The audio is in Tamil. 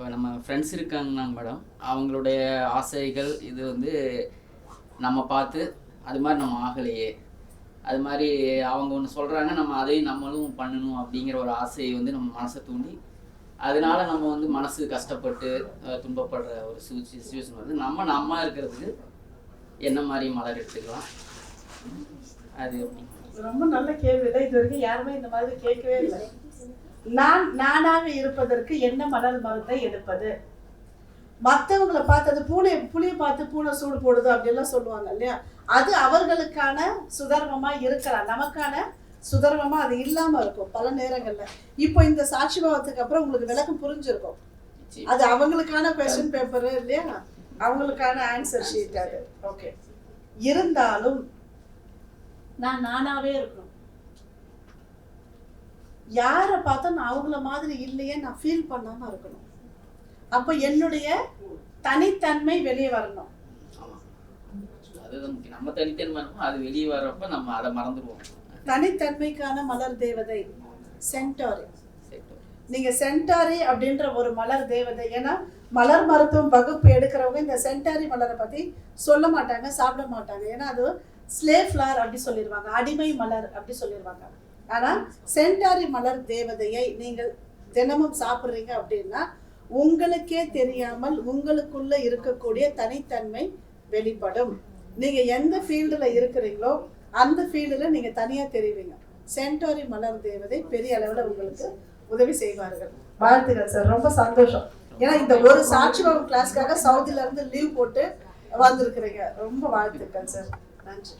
இப்போ நம்ம ஃப்ரெண்ட்ஸ் இருக்காங்கன்னா மேடம் அவங்களுடைய ஆசைகள் இது வந்து நம்ம பார்த்து அது மாதிரி நம்ம ஆகலையே. அது மாதிரி அவங்க ஒன்று சொல்கிறாங்க நம்ம அதையும் நம்மளும் பண்ணணும் அப்படிங்கிற ஒரு ஆசையை வந்து நம்ம மனசை தூண்டி அதனால நம்ம வந்து மனசு கஷ்டப்பட்டு துன்பப்படுற ஒரு சுச்சுவேஷன் வந்து நம்ம நம்ம இருக்கிறதுக்கு என்ன மாதிரி மலர் எடுத்துக்கலாம்? அது ரொம்ப நல்ல கேள்வி தான் இது வரைக்கும் யாருமே இந்த மாதிரி கேட்கவே இல்லை. நான் நானாக இருப்பதற்கு என்ன மணல் மருந்தை எடுப்பது? மற்றவங்களை பார்த்து அது பூனை புளியை பார்த்து பூனை சூடு போடுது அப்படின்லாம் சொல்லுவாங்க இல்லையா? அது அவர்களுக்கான சுதர்மமா இருக்கலாம் நமக்கான சுதர்மமா அது இல்லாம இருக்கும் பல நேரங்கள்ல. இப்போ இந்த சாட்சி பாவத்துக்கு அப்புறம் உங்களுக்கு விளக்கம் புரிஞ்சிருக்கும். அது அவங்களுக்கான கொஸ்டின் பேப்பர் இல்லையா? அவங்களுக்கான ஆன்சர் ஷீட் அது. ஓகே இருந்தாலும் நான் நானாவே இருக்கணும். யாரை பார்த்தா நான் அவங்கள மாதிரி இல்லையே நான் ஃபீல் பண்ணாம இருக்கணும். அப்ப என்னுடைய தனித்தன்மை வெளியே வரணும். நம்ம தனித்தன்மை அது வெளியே வர்றப்ப நம்ம அதை மறந்துடுவோம். தனித்தன்மைக்கான மலர் தேவதை சென்டாரி. நீங்க சென்டாரி அப்படின்ற ஒரு மலர் தேவதை. ஏன்னா மலர் மருத்துவம் வகுப்பு எடுக்கிறவங்க இந்த சென்டாரி மலரை பத்தி சொல்ல மாட்டாங்க சாப்பிட மாட்டாங்க. ஏன்னா அது ஸ்லே ஃப்ளார் அப்படி சொல்லிடுவாங்க அடிமை மலர் அப்படி சொல்லிடுவாங்க. ஆனா சென்டாரி மலர் தேவதையை நீங்கள் தினமும் சாப்பிட்றீங்க அப்படின்னா உங்களுக்கே தெரியாமல் உங்களுக்குள்ள இருக்கக்கூடிய தனித்தன்மை வெளிப்படும். நீங்க எந்த ஃபீல்டுல இருக்கிறீங்களோ அந்த ஃபீல்டில் நீங்க தனியா தெரிவிங்க. சென்டாரி மலர் தேவதை பெரிய அளவுல உங்களுக்கு உதவி செய்வார்கள். வாழ்த்துக்கள் சார் ரொம்ப சந்தோஷம். ஏன்னா இந்த ஒரு சாட்சி கிளாஸ்க்காக சவுதில இருந்து லீவ் போட்டு வந்திருக்கிறீங்க. ரொம்ப வாழ்த்துக்கள் சார் நன்றி.